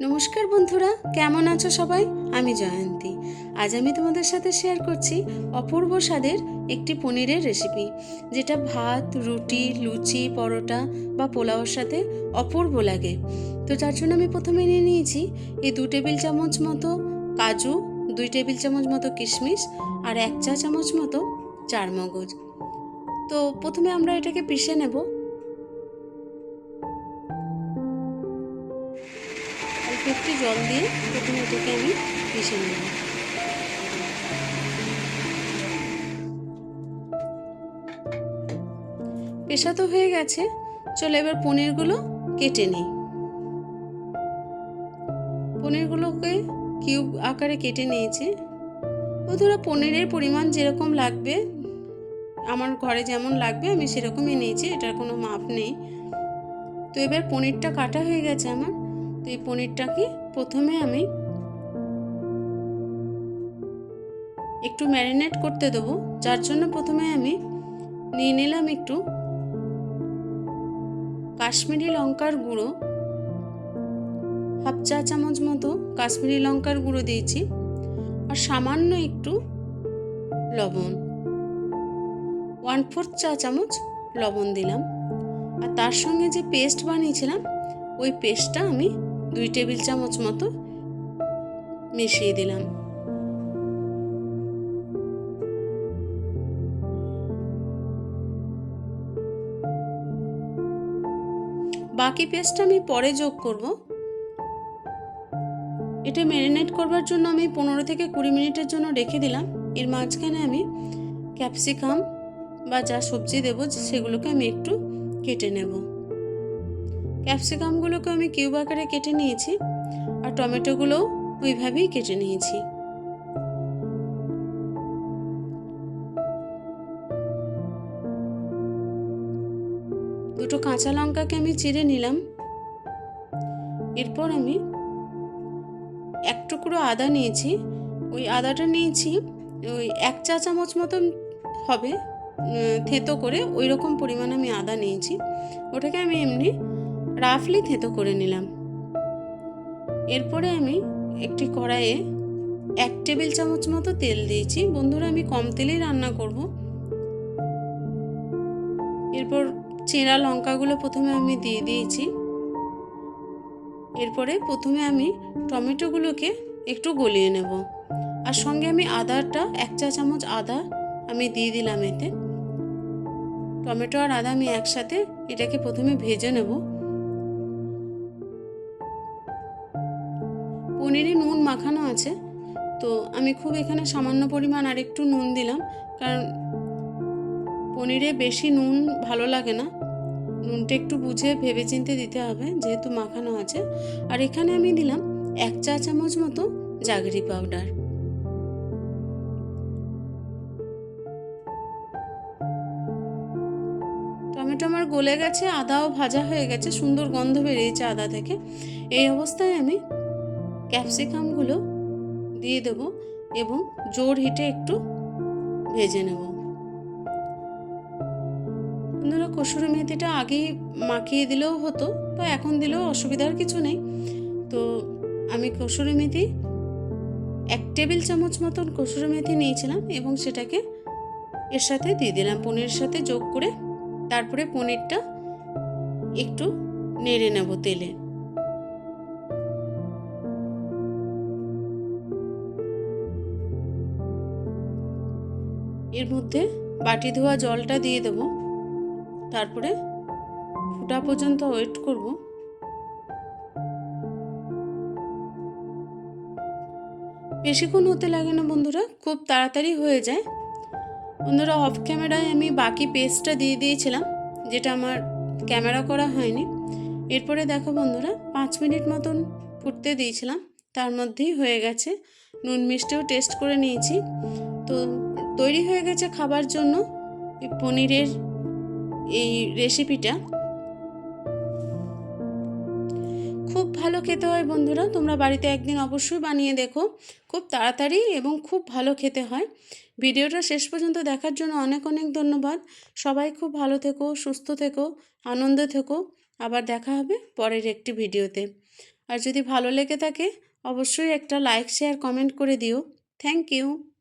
নমস্কার বন্ধুরা, কেমন আছো সবাই? আমি জয়ন্তী। আজ আমি তোমাদের সাথে শেয়ার করছি অপূর্ব স্বাদের একটি পনিরের রেসিপি যেটা ভাত, রুটি, লুচি, পরোটা বা পোলাওর সাথে অপূর্ব লাগে। তো যার জন্য আমি প্রথমে নিয়ে নিয়েছি এই দু টেবিল চামচ মতো কাজু, দুই টেবিল চামচ মতো কিশমিশ আর এক চা চামচ মতো চার মগজ তো প্রথমে আমরা এটাকে পিষে নেব। একটু জল দিয়ে প্রথমে এটাকে আমি পিষে নেব। পেশা তো হয়ে গেছে, চলো এবার পনিরগুলো কেটে নিই। পনিরগুলোকে কিউব আকারে কেটে নিয়েছি। বন্ধুরা, পনিরের পরিমাণ যেরকম লাগবে, আমার ঘরে যেমন লাগবে, আমি সেরকমই নিয়েছি, এটার কোনো মাপ নেই। তো এবার পনিরটা কাটা হয়ে গেছে আমার। তো এই পনিরটাকে প্রথমে আমি একটু ম্যারিনেট করতে দেবো, যার জন্য প্রথমে আমি নিয়ে নিলাম একটু কাশ্মীরি লঙ্কার গুঁড়ো, হাফ চা চামচ মতো কাশ্মীরি লঙ্কার গুঁড়ো দিয়েছি আর সামান্য একটু লবণ। ওয়ান ফোর্থ চা চামচ লবণ দিলাম। আর তার সঙ্গে যে পেস্ট বানিয়েছিলাম, ওই পেস্টটা আমি দুই টেবিল চামচ মতো মিশিয়ে দিলাম। বাকি পেস্টটা আমি পরে যোগ করব। এটা ম্যারিনেট করবার জন্য আমি পনেরো থেকে কুড়ি মিনিটের জন্য রেখে দিলাম। এর মাঝখানে আমি ক্যাপসিকাম বা যা সবজি দেবো, সেগুলোকে আমি একটু কেটে নেব। ক্যাপসিকামগুলোকে আমি কিউব আকারে কেটে নিয়েছি আর টমেটোগুলোও ওইভাবেই কেটে নিয়েছি। দুটো কাঁচা লঙ্কাকে আমি চিড়ে নিলাম। এরপর আমি এক টুকরো আদা নিয়েছি। ওই আদাটা নিয়েছি, ওই এক চা চামচ মতন হবে থেতো করে ওই রকম পরিমাণ আমি আদা নিয়েছি। ওটাকে আমি এমনি রাফলি থেতো করে নিলাম। এরপরে আমি একটি কড়াইয়ে এক টেবিল চামচ মতো তেল দিয়েছি। বন্ধুরা, আমি কম তেলেই রান্না করব। এরপর চেরা লঙ্কাগুলো প্রথমে আমি দিয়ে দিয়েছি। এরপরে প্রথমে আমি টমেটোগুলোকে একটু গলিয়ে নেব। আর সঙ্গে আমি আদাটা, এক চা চামচ আদা আমি দিয়ে দিলাম এতে। টমেটো আর আদা আমি একসাথে এটাকে প্রথমে ভেজে নেব। পনিরে নুন মাখানো আছে। তো আমি খুব এখানে সামান্য পরিমাণ আর একটু নুন দিলাম। কারণ পনিরে বেশি নুন ভালো লাগে না। নুনটা একটু বুঝে ভেবে চিনতে দিতে হবে, যেহেতু মাখানো আছে। আর এখানে আমি দিলাম এক চা চামচ মতো জাগরি পাউডার। টমেটো আমার গলে গেছে, আদাও ভাজা হয়ে গেছে, সুন্দর গন্ধ বেরিয়েছে আদা থেকে। এই অবস্থায় আমি ক্যাপসিকামগুলো দিয়ে দেব এবং জোর হিটে একটু ভেজে নেব। বন্ধুরা কসুরি মেথিটা আগে মাখিয়ে দিলেও হতো, বা এখন দিলেও অসুবিধার কিছু নেই। তো আমি কসুরি মেথি এক টেবিল চামচ মতন কসুরি মেথি নিয়েছিলাম এবং সেটাকে এর সাথে দিয়ে দিলাম। পনিরের সাথে যোগ করে তারপরে পনিরটা একটু নেড়ে নেব তেলে। এর মধ্যে বাটি ধোয়া জলটা দিয়ে দেব। তারপরে ফুটা পর্যন্ত ওয়েট করব। বেশিক্ষণ হতে লাগে না বন্ধুরা, খুব তাড়াতাড়ি হয়ে যায়। বন্ধুরা অফ ক্যামেরায় আমি বাকি পেস্টটা দিয়ে দিয়েছিলাম, যেটা আমার ক্যামেরা করা হয়নি। এরপরে দেখো বন্ধুরা, পাঁচ মিনিট মতন ফুটতে দিয়েছিলাম, তার মধ্যেই হয়ে গেছে। নুন মিষ্টিও টেস্ট করে নিয়েছি। তো তৈরি হয়ে গেছে খাবার জন্য পনিরের এই রেসিপিটা খুব ভালো খেতে হয় বন্ধুরা, তোমরা বাড়িতে একদিন অবশ্যই বানিয়ে দেখো। খুব তাড়াতাড়ি এবং খুব ভালো খেতে হয়। ভিডিওটা শেষ পর্যন্ত দেখার জন্য অনেক অনেক ধন্যবাদ। সবাই খুব ভালো থেকো, সুস্থ থেকো, আনন্দে থেকো। আবার দেখা হবে পরের একটি ভিডিওতে। আর যদি ভালো লেগে থাকে, অবশ্যই একটা লাইক শেয়ার কমেন্ট করে দিও। Thank you